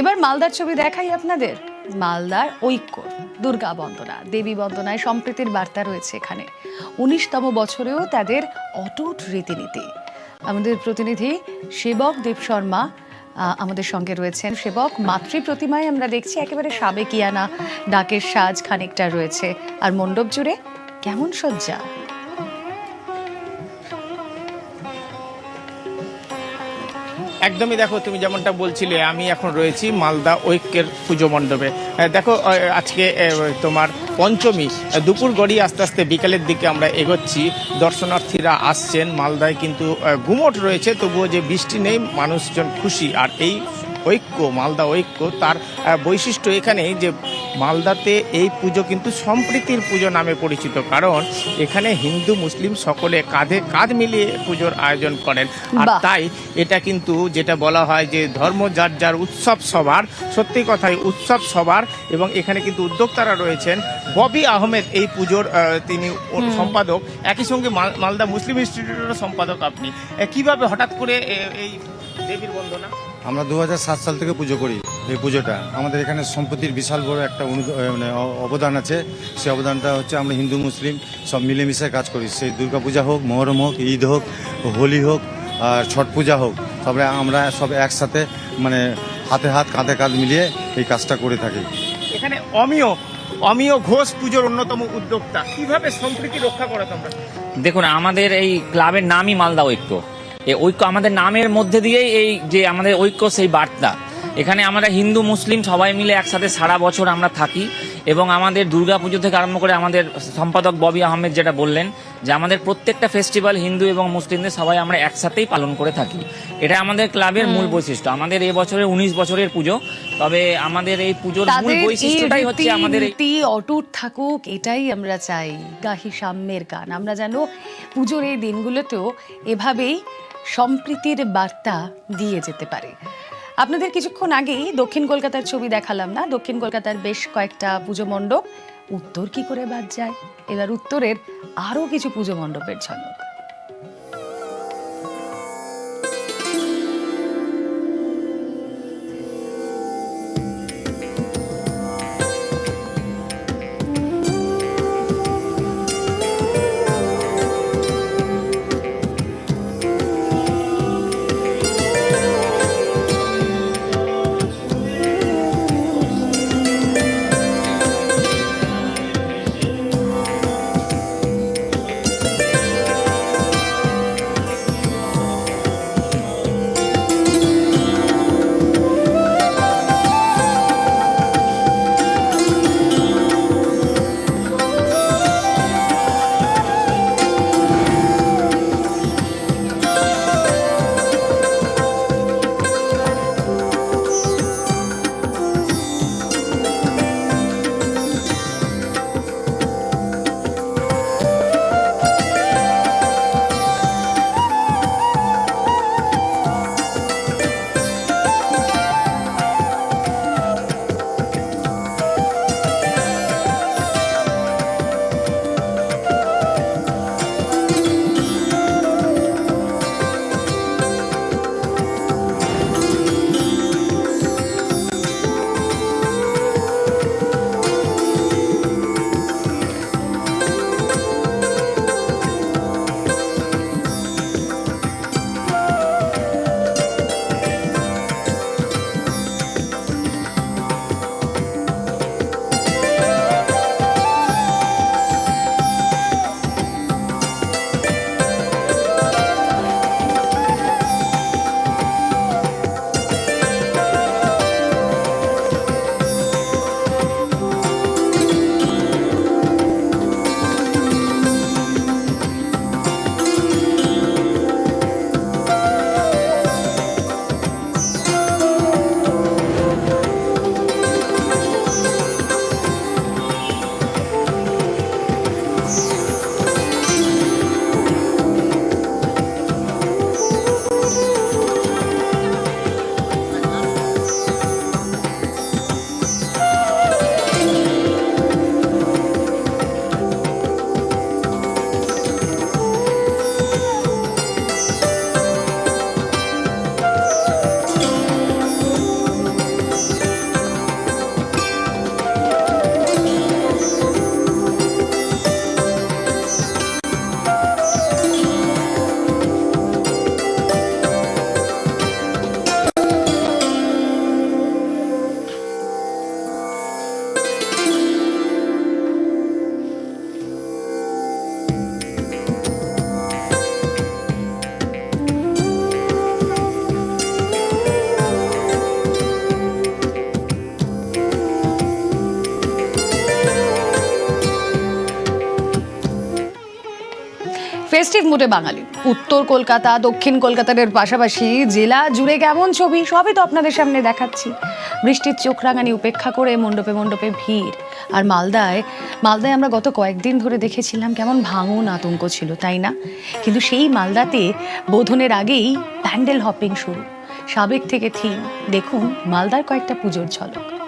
এবার মালদার ছবি দেখাই আপনাদের। মালদার ঐক্য, দুর্গা বন্দনা, দেবী বন্দনায় সম্প্রীতির বার্তা রয়েছে এখানে। উনিশতম বছরেও তাদের অটুট রীতিনীতি। আমাদের প্রতিনিধি সেবক দেব শর্মা আমাদের সঙ্গে রয়েছেন সেবক মাতৃ প্রতিমায় আমরা দেখছি, একেবারে সাবেকিয়ানা ডাকের সাজ খানিকটা রয়েছে। আর মণ্ডপ জুড়ে কেমন সজ্জা। একদমই দেখো, তুমি যেমনটা বলছিলে, আমি এখন রয়েছি মালদা ঐক্যের পুজো মণ্ডপে। দেখো আজকে তোমার পঞ্চমী দুপুর গড়ি আস্তে আস্তে বিকালের দিকে আমরা এগোচ্ছি। দর্শনার্থীরা আসছেন, মালদায় কিন্তু গুমট রয়েছে, তবুও যে বৃষ্টি নেই, মানুষজন খুশি। আর এই ঐক্য, মালদা ঐক্য, তার বৈশিষ্ট্য এখানে যে মালদাতে এই পুজো কিন্তু সম্প্রীতির পুজো নামে পরিচিত কারণ এখানে হিন্দু মুসলিম সকলে কাঁধে কাঁধ মিলিয়ে পুজোর আয়োজন করেন। আর তাই এটা কিন্তু যেটা বলা হয় যে ধর্ম যার যার উৎসব সবার সত্যি কথাই উৎসব সবার এবং এখানে কিন্তু উদ্যোক্তারা রয়েছেন। ববি আহমেদ এই পুজোর তিনি সম্পাদক। একই সঙ্গে মালদা মুসলিম ইনস্টিটিউটেরও সম্পাদক আপনি। কীভাবে হঠাৎ করে এই দেবীর বন্দনা। আমরা দু হাজার সাত সাল থেকে পুজো করি এই পুজোটা। আমাদের এখানে সম্পত্তির বিশাল বড় একটা অনু- মানে অবদান আছে। সেই অবদানটা হচ্ছে আমরা হিন্দু মুসলিম সব মিলেমিশে কাজ করি। সেই দুর্গা পূজা হোক মহরম হোক ঈদ হোক হোলি হোক আর ছট পূজা হোক সবাই আমরা সব একসাথে মানে হাতে হাত কাঁধে কাঁধ মিলিয়ে এই কাজটা করে থাকি। এখানে অমিয় অমিয় ঘোষ পুজোর অন্যতম উদ্যোক্তা। কীভাবে সম্প্রীতি রক্ষা করো তোমরা? দেখুন আমাদের এই ক্লাবের নামই মালদা ঐক্য এই ঐক্য আমাদের নামের মধ্যে দিয়েই এই যে আমাদের ঐক্য সেই বার্তা। এখানে আমরা হিন্দু মুসলিম সবাই মিলে একসাথে সারা বছর আমরা থাকি এবং আমাদের দুর্গাপুজো থেকে আরম্ভ করে আমাদের সম্পাদক ববি আহমেদ যেটা বললেন যে আমাদের প্রত্যেকটা ফেস্টিভ্যাল হিন্দু এবং মুসলিমদের সবাই আমরা একসাথেই পালন করে থাকি। এটা আমাদের ক্লাবের মূল বৈশিষ্ট্য। আমাদের এই বছরের উনিশ বছরের পুজো তবে আমাদের এই পুজোর মূল বৈশিষ্ট্যটাই হচ্ছে আমাদের এই অটুট থাকুক এটাই আমরা চাই। গাহি সাম্যের গান। আমরা যেন পুজোর এই দিনগুলোতেও এভাবেই সম্প্রীতির বার্তা দিয়ে যেতে পারে। আপনাদের কিছুক্ষণ আগেই দক্ষিণ কলকাতার ছবি দেখালাম না? দক্ষিণ কলকাতার বেশ কয়েকটা পুজো মণ্ডপ। উত্তর কি করে বাদ যায়? এবার উত্তরের আরও কিছু পুজো মণ্ডপের ঝলক। ফেস্টিভ মুডে বাঙালি। উত্তর কলকাতা, দক্ষিণ কলকাতার পাশাপাশি জেলা জুড়ে কেমন ছবি, সবই তো আপনাদের সামনে দেখাচ্ছি। বৃষ্টির চোখ রাঙানি উপেক্ষা করে মণ্ডপে মণ্ডপে ভিড়। আর মালদায় মালদায় আমরা গত কয়েকদিন ধরে দেখেছিলাম কেমন ভাঙন আতঙ্ক ছিল, তাই না? কিন্তু সেই মালদাতে বোধনের আগেই প্যান্ডেল হপিং শুরু। সাবেক থেকে থিম, দেখুন মালদার কয়েকটা পুজোর ঝলক।